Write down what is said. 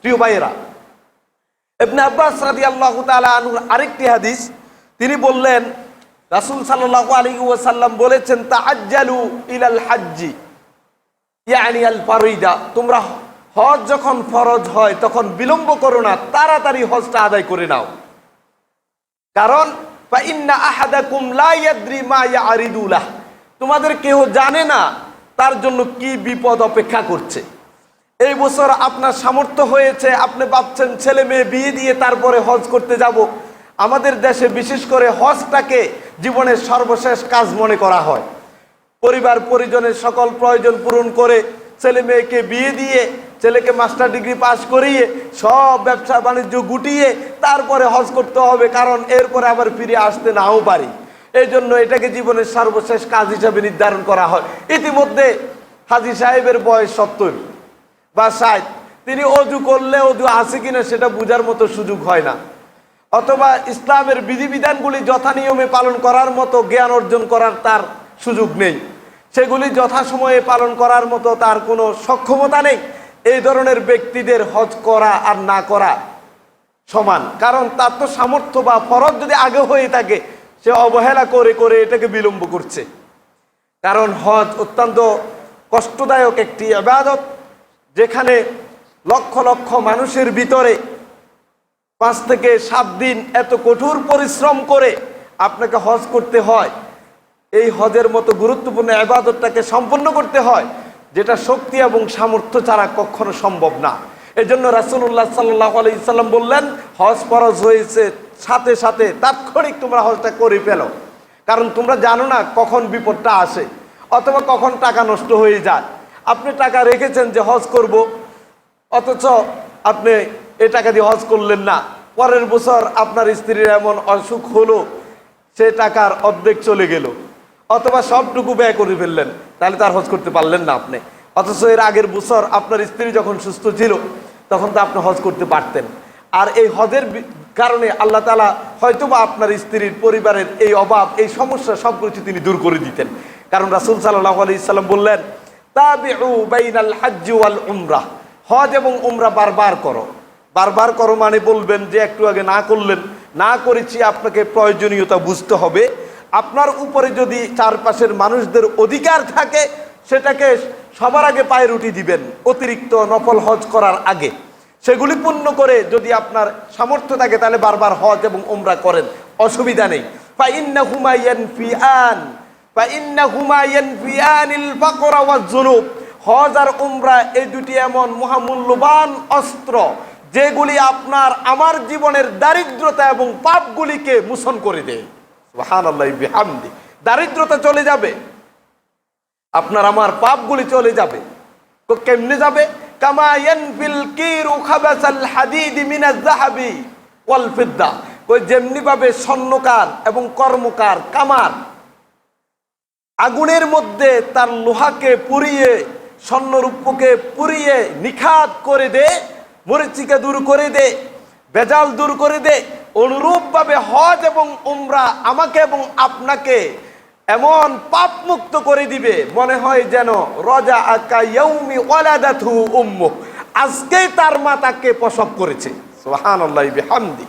প্রিয় ভাইয়েরা, ইবনে আব্বাস রাদিয়াল্লাহু তাআলা আনহুর আরেকটি হাদিস, তিনি বললেন, রাসূল সাল্লাল্লাহু আলাইহি ওয়াসাল্লাম বলেছেন, তাআজ্জালু ইলাল হাজ্জি, ইয়ানি আল ফারিদা। তোমরা হজ যখন ফরজ হয়, তখন বিলম্ব করো না, তাড়াতাড়ি হজটা আদায় করে নাও। কারণ তোমাদের কেউ জানে না, তার জন্য কি বিপদ অপেক্ষা করছে। এই বছর আপনার সামর্থ্য হয়েছে, আপনি ভাবছেন ছেলে মেয়ে বিয়ে দিয়ে তারপরে হজ করতে যাব। আমাদের দেশে বিশেষ করে হজটাকে জীবনের সর্বশেষ কাজ মনে করা হয়। পরিবার, পরিজনের সকল প্রয়োজন পূরণ করে ছেলে মেয়েকে বিয়ে দিয়ে, ছেলেকে মাস্টার ডিগ্রি পাশ করিয়ে, সব ব্যবসা বাণিজ্য গুটিয়ে তারপরে হজ করতে হবে, কারণ এরপরে আবার ফিরে আসতে নাও পারি। এই জন্য এটাকে জীবনের সর্বশেষ কাজ হিসাবে নির্ধারণ করা হয়। ইতিমধ্যে হাজি সাহেবের বয়স সত্তর। বা ষাট তিনি অজু করলে অজু আছে কিনা সেটা বোঝার মতো সুযোগ হয় না। অথবা ইসলামের বিধিবিধানগুলি যথানিয়মে পালন করার মতো জ্ঞান অর্জন করার তার সুযোগ নেই। সেগুলি যথাসময়ে পালন করার মতো তার কোনো সক্ষমতা নেই। এই ধরনের ব্যক্তিদের হজ করা আর না করা সমান, কারণ তার তো সামর্থ্য বা ফরজ যদি আগে হয়ে থাকে, সে অবহেলা করে করে এটাকে বিলম্ব করছে। কারণ হজ অত্যন্ত কষ্টদায়ক একটি আবাদত। যেখানে লক্ষ লক্ষ মানুষের ভিতরে পাঁচ থেকে সাত দিন এত কঠোর পরিশ্রম করে আপনাকে হজ করতে হয়, এই হজের মতো গুরুত্বপূর্ণ আবাদতটাকে সম্পন্ন করতে হয়, যেটা শক্তি এবং সামর্থ্য ছাড়া কখনো সম্ভব না। এজন্য রাসুল্লাহ সাল্লাহ আলাইসাল্লাম বললেন, হজ ফরজ হয়েছে, সাথে সাথে তাৎক্ষণিক তোমরা হজটা করে ফেলো। কারণ তোমরা জানো না কখন বিপদটা আসে, অথবা কখন টাকা নষ্ট হয়ে যায়। আপনি টাকা রেখেছেন যে হজ করব, অথচ আপনি এ টাকা দিয়ে হজ করলেন না। পরের বছর আপনার স্ত্রীর এমন অসুখ হলো, সে টাকার অর্ধেক চলে গেল, অথবা সবটুকু ব্যয় করে ফেললেন, তাহলে তার হজ করতে পারলেন না আপনি। অথচ এর আগের বছর আপনার স্ত্রী যখন সুস্থ ছিল, তখন তো আপনি হজ করতে পারতেন। আর এই হজের কারণে আল্লাহ তালা হয়তোবা আপনার স্ত্রীর পরিবারের এই অভাব, এই সমস্যা সব কিছু তিনি দূর করে দিতেন। কারণ রাসুল সাল্লাহ আলি বললেন তাবিউ বাইনাল হাজ্জি ওয়াল উমরাহ হজ এবং উমরা বারবার করো। বারবার করো মানে বলবেন যে একটু আগে না করলেন, না করেছি আপনাকে প্রয়োজনীয়তা বুঝতে হবে। আপনার উপরে যদি চারপাশের মানুষদের অধিকার থাকে, সেটাকে সবার আগে পায়ে রুটি দিবেন অতিরিক্ত নফল হজ করার আগে। সেগুলি পূর্ণ করে যদি আপনার সামর্থ্য থাকে, তাহলে বারবার হজ এবং উমরা করেন। অসুবিধা নেই। হুমায়ান ফিআন ফাইন্না হুমায়ান হজ আর উমরা এই দুটি এমন মহামূল্যবান অস্ত্র যেগুলি আপনার আমার জীবনের দারিদ্রতা এবং পাপগুলিকে মোচন করে দেয়। দারিদ্রতা চলে যাবে। আপনার আমার পাপগুলি চলে যাবে। তো কেমনে যাবে? যেমনি ভাবে স্বর্ণকার এবং কর্মকার কামার আগুনের মধ্যে তার লোহাকে পুড়িয়ে, স্বর্ণরূপকে পুড়িয়ে নিখাত করে দে, মরিচিকা দূর করে দে বেজাল দূর করে দে, অনুরূপভাবে হজ এবং উমরা আমাকে এবং আপনাকে এমন পাপ মুক্ত করে দিবে। মনে হয় যেন রজা আকা ইয়ৌমি ওয়ালাদাথু উম্মু আজকেই তার মা তাকে প্রসব করেছে। সুবহানাল্লাহি বিহামদি।